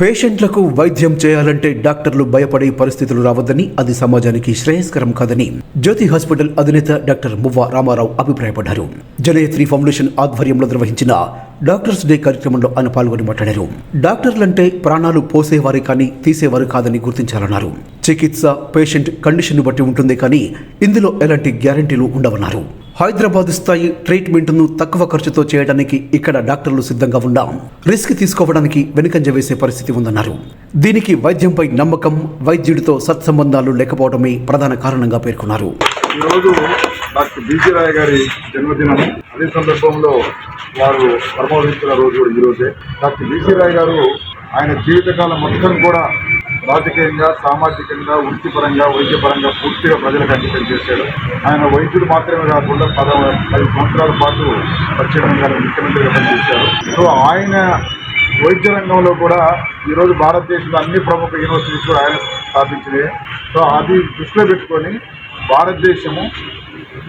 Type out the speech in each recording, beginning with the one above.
పేషెంట్లకు వైద్యం చేయాలంటే డాక్టర్లు భయపడే పరిస్థితులు రావద్దని అది సమాజానికి శ్రేయస్కరం కాదని జ్యోతి హాస్పిటల్ అధినేత డాక్టర్ మువ్వ రామారావు అభిప్రాయపడ్డారు. జనయత్రి ఫౌండేషన్ ఆధ్వర్యంలో నిర్వహించిన డాక్టర్స్ డే కార్యక్రమంలో ఆయన పాల్గొని మాట్లాడారు. డాక్టర్లంటే ప్రాణాలు పోసేవారే కానీ తీసేవారు కాదని గుర్తించాలన్నారు. చికిత్స పేషెంట్ కండిషన్ బట్టి ఉంటుంది కానీ ఇందులో ఎలాంటి గ్యారంటీలు ఉండవన్నారు. హైదరాబాద్ స్థాయి ట్రీట్మెంట్ను తక్కువ ఖర్చుతో చేయడానికి ఇక్కడ డాక్టర్లు సిద్ధంగా ఉన్నాం రిస్క్ తీసుకోవడానికి వెనుకంజ వేసే పరిస్థితి ఉందన్నారు. దీనికి వైద్యంపై నమ్మకం వైద్యుడితో సత్సంబంధాలు లేకపోవడమే ప్రధాన కారణంగా పేర్కొన్నారు. ఈరోజు డాక్టర్ బీసీ రాయ్ గారి జన్మదినం. అదే సందర్భంలో వారు పరమోదించిన రోజు కూడా ఈరోజే. డాక్టర్ బీసీ రాయ్ గారు ఆయన జీవితకాలం మొత్తం కూడా రాజకీయంగా సామాజికంగా వృత్తిపరంగా వైద్యపరంగా పూర్తిగా ప్రజలకు అంకితం చేశాడు. ఆయన వైద్యుడు మాత్రమే కాకుండా పద పది సంవత్సరాల పాటు పశ్చిమ గారు ముఖ్యమంత్రిగా పనిచేశారు. సో ఆయన వైద్య రంగంలో కూడా ఈరోజు భారతదేశంలో అన్ని ప్రముఖ యూనివర్సిటీస్ కూడా ఆయన స్థాపించినాయి సో అది దృష్టిలో పెట్టుకొని భారతదేశము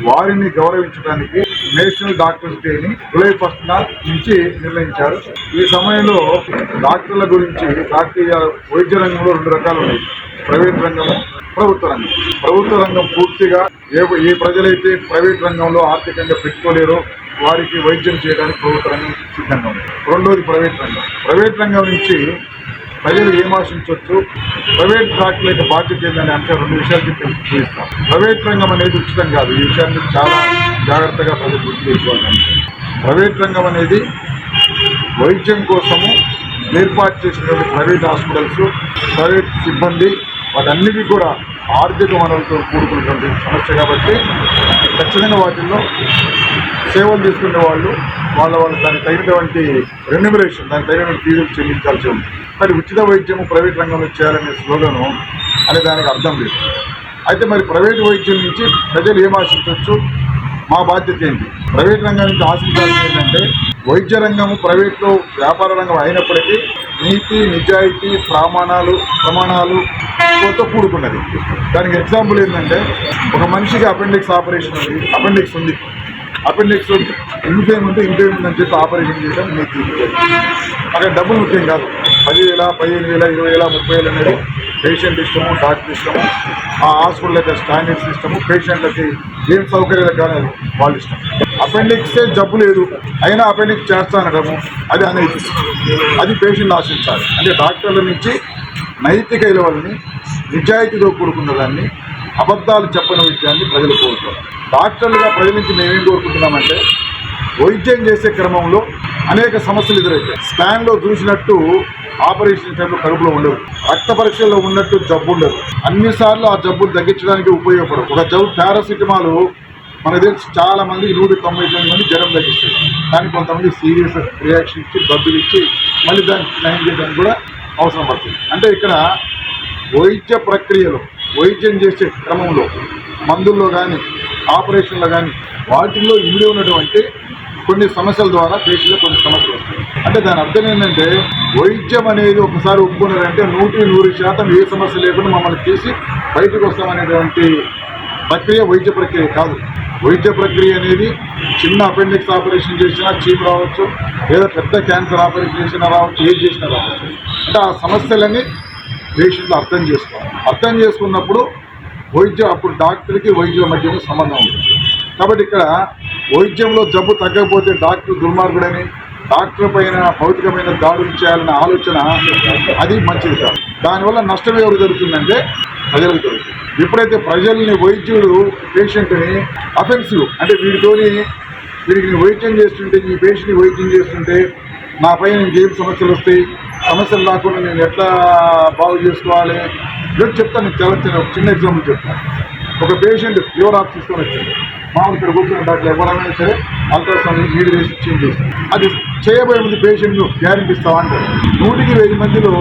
వారిని గౌరవించడానికి నేషనల్ డాక్టర్స్ డేని జూలై ఫస్ట్ నుంచి నిర్ణయించారు. ఈ సమయంలో డాక్టర్ల గురించి డాక్టర్ వైద్య రంగంలో రెండు రకాలు ఉన్నాయి. ప్రైవేట్ రంగము ప్రభుత్వ రంగం. ప్రభుత్వ రంగం పూర్తిగా ఏ ఏ ప్రజలైతే ప్రైవేట్ రంగంలో ఆర్థికంగా పెట్టుకోలేరో వారికి వైద్యం చేయడానికి ప్రభుత్వ రంగం సిద్ధంగా ఉంది. రెండోది ప్రైవేట్ రంగం. ప్రైవేట్ రంగం నుంచి ప్రజలు ఏం ఆశించవచ్చు ప్రైవేట్ డాక్టర్ యొక్క బాధ్యత ఏందని అంటే రెండు విషయాలు చెప్పి చూపిస్తాం. ప్రైవేట్ రంగం అనేది ఉచితం కాదు. ఈ విషయాన్ని చాలా జాగ్రత్తగా ప్రజలు గుర్తు చేసుకోవాలి ప్రైవేట్ రంగం అనేది వైద్యం కోసము ఏర్పాటు చేసినటువంటి ప్రైవేట్ హాస్పిటల్స్ ప్రైవేట్ సిబ్బంది వాటన్నిటి కూడా ఆర్థిక వనరులతో కూడుకున్నటువంటి సమస్య కాబట్టి ఖచ్చితంగా వాటిల్లో సేవలు తీసుకునే వాళ్ళు వాళ్ళ వాళ్ళ దానికి తగినటువంటి రెన్యుమరేషన్ దానికి తగినటువంటి ఫీజులు చెల్లించాల్సి ఉంది. మరి ఉచిత వైద్యం ప్రైవేట్ రంగంలో చేయాలనే స్లోగను అనే దానికి అర్థం లేదు. అయితే మరి ప్రైవేట్ వైద్యం నుంచి ప్రజలు ఏం ఆశించవచ్చు? మా బాధ్యత ఏంటి? ప్రైవేట్ రంగం నుంచి ఆశించాల్సింది ఏంటంటే వైద్య రంగము ప్రైవేట్లో వ్యాపార రంగం అయినప్పటికీ నీతి నిజాయితీ ప్రమాణాలు ప్రమాణాలు తో కూడుకున్నది. దానికి ఎగ్జాంపుల్ ఏంటంటే ఒక మనిషికి అపెండిక్స్ ఆపరేషన్ ఉంది అపెండిక్స్ ఉంది. అపెండిక్స్ ఇంకేం ఉంటే ఇంకేం ఉందని చెప్పి ఆపరేషన్ చేయడం మీకు అక్కడ డబ్బులు ముఖ్యం కాదు. పదివేల పదిహేను వేల ఇరవై వేల ముప్పై వేలు అనేది పేషెంట్ ఇష్టము డాక్టర్ ఇష్టము ఆ హాస్పిటల్ యొక్క స్టాండర్డ్స్ ఇష్టము పేషెంట్లకి ఏం సౌకర్యాలు కానీ వాళ్ళ ఇష్టం. అపెండిక్సే జబ్బు లేదు. అయినా అపెండిక్స్ చేస్తానడము అది అనేది అది పేషెంట్ ఆశించాలి. అంటే డాక్టర్ల నుంచి నైతిక విలువలని నిజాయితీతో కూడుకున్న దాన్ని అబద్ధాలు చెప్పని విషయాన్ని ప్రజలు కోరుతారు. డాక్టర్లుగా ప్రజల నుంచి మేమేం కోరుకుంటున్నామంటే వైద్యం చేసే క్రమంలో అనేక సమస్యలు ఎదురవుతాయి స్కాన్లో చూసినట్టు ఆపరేషన్ టైంలో కడుపులో ఉండదు రక్త పరీక్షల్లో ఉన్నట్టు జబ్బు ఉండదు. అన్నిసార్లు ఆ జబ్బును తగ్గించడానికి ఉపయోగపడదు ఒక జబ్బు పారాసిటమాల్ మనకు తెలిసి చాలా మంది నూట తొంభై తొమ్మిది మంది జ్వరం తగ్గిస్తుంది కానీ కొంతమంది సీరియస్ రియాక్షన్ ఇచ్చి డబ్బులు ఇచ్చి మళ్ళీ దాన్ని నయం చేయడానికి కూడా అవసరం పడుతుంది. అంటే ఇక్కడ వైద్య ప్రక్రియలో వైద్యం చేసే క్రమంలో మందుల్లో కానీ ఆపరేషన్లో కానీ వాటిల్లో ఇమిడి ఉన్నటువంటి కొన్ని సమస్యల ద్వారా పేషెంట్లో కొన్ని సమస్యలు వస్తాయి. అంటే దాని అర్థం ఏంటంటే వైద్యం అనేది ఒకసారి ఒప్పుకున్నారంటే నూటి నూరు శాతం ఏ సమస్య లేకుండా మమ్మల్ని తీసి బయటకు వస్తామనేటువంటి ప్రక్రియ వైద్య ప్రక్రియ కాదు. వైద్య ప్రక్రియ అనేది చిన్న అపెండిక్స్ ఆపరేషన్ చేసినా చీప్ రావచ్చు లేదా పెద్ద క్యాన్సర్ ఆపరేషన్ చేసినా రావచ్చు ఏది చేసినా రావచ్చు. అంటే ఆ సమస్యలని పేషెంట్లు అర్థం చేసుకోవాలి. అర్థం చేసుకున్నప్పుడు వైద్యం అప్పుడు డాక్టర్కి వైద్యుల మధ్య సంబంధం ఉంటుంది. కాబట్టి ఇక్కడ వైద్యంలో జబ్బు తగ్గకపోతే డాక్టర్ దుర్మార్గుడని డాక్టర్ పైన భౌతికమైన దాడులు చేయాలన్న ఆలోచన అది మంచిది కాదు. దానివల్ల నష్టం ఎవరు జరుగుతుందంటే ప్రజలకు జరుగుతుంది. ఎప్పుడైతే ప్రజల్ని వైద్యుడు పేషెంట్ని అఫెన్సివ్ అంటే వీడితోని వీడికి నేను వైద్యం చేస్తుంటే ఈ పేషెంట్ని వైద్యం చేస్తుంటే నా పైన ఇంకేం సమస్యలు వస్తాయి? సమస్యలు రాకుండా నేను ఎట్లా బాగు చేసుకోవాలి? నేను చెప్తాను నేను చాలా చిన్న ఒక చిన్న ఎగ్జాంపుల్ చెప్తాను ఒక పేషెంట్ ఫీవర్ ఆఫ్ తీసుకొని వచ్చింది. మామూలు ఇక్కడ కూర్చున్న డాక్టర్ ఎవరైనా సరే అల్ట్రాసౌండ్ నీళ్ళు వేసి చేంజ్ చేస్తాం అది చేయబోయే ముందు పేషెంట్ గ్యారెంటీ ఇస్తావా అంటారు నూటికి వెయ్యి మందిలో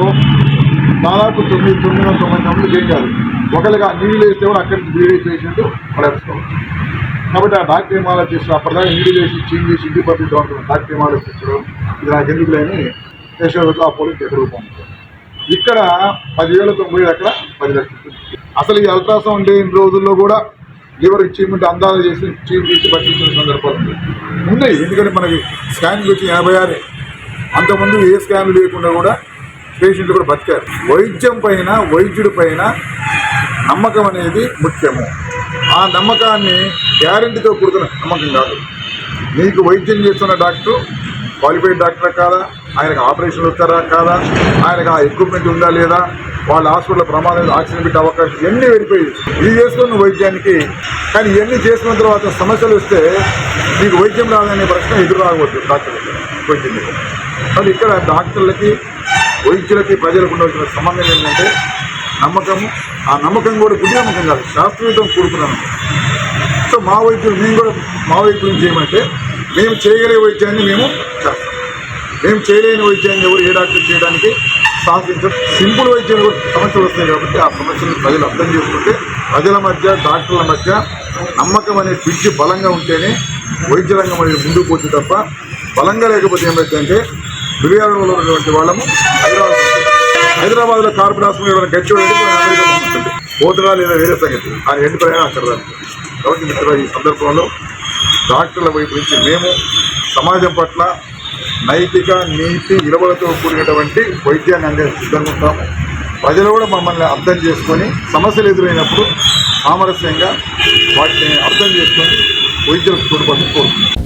దాదాపు తొమ్మిది తొమ్మిది వందల తొంభై మంది చేయాలి ఒకరిగా నీళ్ళు వేస్తే కూడా అక్కడి నుంచి వేరే పేషెంట్ పడేసుకోవచ్చు కాబట్టి ఆ డాక్టర్ ఏం ఆలోచిస్తారు అప్పటిదాకా నీళ్ళు వేసి చేంజ్ చేసి ఇంటికి పంపిద్దాం డాక్టర్ ఏం ఆలోచించడం ఇది నాకు ఎందుకు లేని యశోదతో ఆ పోలింగ్ ఎక్కడ పంపుతారు ఇక్కడ పదివేల తొంభై అక్కడ పది లక్షలు అసలు ఈ అల్ట్రాసౌండ్ లేని రోజుల్లో కూడా లివర్ అచీవ్మెంట్ అందాలు చేసి చీమ్ తీసి పట్టించిన సందర్భాలు ఉన్నాయి. ఉన్నాయి. ఎందుకంటే మనకి స్కానింగ్ వచ్చి ఎనభై ఆరే. అంతకుముందు ఏ స్కాన్ లేకుండా కూడా పేషెంట్లు కూడా బతికారు. వైద్యం పైన వైద్యుడి పైన నమ్మకం అనేది ముఖ్యము. ఆ నమ్మకాన్ని గ్యారంటీతో కూడుకున్న నమ్మకం కాదు. నీకు వైద్యం చేస్తున్న డాక్టర్ క్వాలిఫైడ్ డాక్టర్ కాదా? ఆయనకు ఆపరేషన్ వస్తారా కాదా? ఆయనకు ఆ ఎక్విప్మెంట్ ఉందా లేదా? వాళ్ళ హాస్పిటల్ ప్రమాదం ఆక్సిజన్ పెట్టే అవకాశం ఇవన్నీ వెళ్ళిపోయి ఇది చేసుకుని వైద్యానికి కానీ ఇవన్నీ చేసిన తర్వాత సమస్యలు వస్తే మీకు వైద్యం రాదనే ప్రశ్న ఎదురు రాకూడదు డాక్టర్లకి వైద్యం మీద. కానీ ఇక్కడ డాక్టర్లకి వైద్యులకి ప్రజలకు ఉండవలసిన సంబంధం ఏంటంటే నమ్మకము ఆ నమ్మకం కూడా గుడి నమ్మకం కాదు శాస్త్రీయతం కూడుకున్నాను సో మా వైద్యులు మేము కూడా మా వైద్యులు చేయమంటే మేము చేయగలిగే వైద్యాన్ని మేము చేస్తాం. మేము చేయలేని వైద్యాన్ని ఎవరు ఏ డాక్టర్ చేయడానికి సాధించడం సింపుల్ వైద్యం కూడా సమస్యలు వస్తాయి కాబట్టి ఆ సమస్యలను ప్రజలు అర్థం చేసుకుంటే ప్రజల మధ్య డాక్టర్ల మధ్య నమ్మకం అనే పిచ్చి బలంగా ఉంటేనే వైద్య రంగం అనేది ముందుకు పోతే తప్ప బలంగా లేకపోతే ఏమైందంటే బిర్యానీలో ఉన్నటువంటి వాళ్ళము హైదరాబాద్ హైదరాబాద్లో కార్పొరేట్ హాస్పిటల్ ఏమైనా గట్టి ఉంటుంది లేదా వేరే సంగతి. ఆ రెండు ప్రయాణం అక్కడ కాబట్టి మిత్రులు ఈ సందర్భంలో డాక్టర్ల వైపు నుంచి మేము సమాజం పట్ల నైతిక నీతి విలువలతో కూడినటువంటి వైద్యాన్ని అందే సిద్ధంగా ఉంటాము ప్రజలు కూడా మమ్మల్ని అర్థం చేసుకొని సమస్యలు ఎదురైనప్పుడు సామరస్యంగా వాటిని అర్థం చేసుకొని వైద్యులకు తోడ్పడుతూ కోరుతున్నాం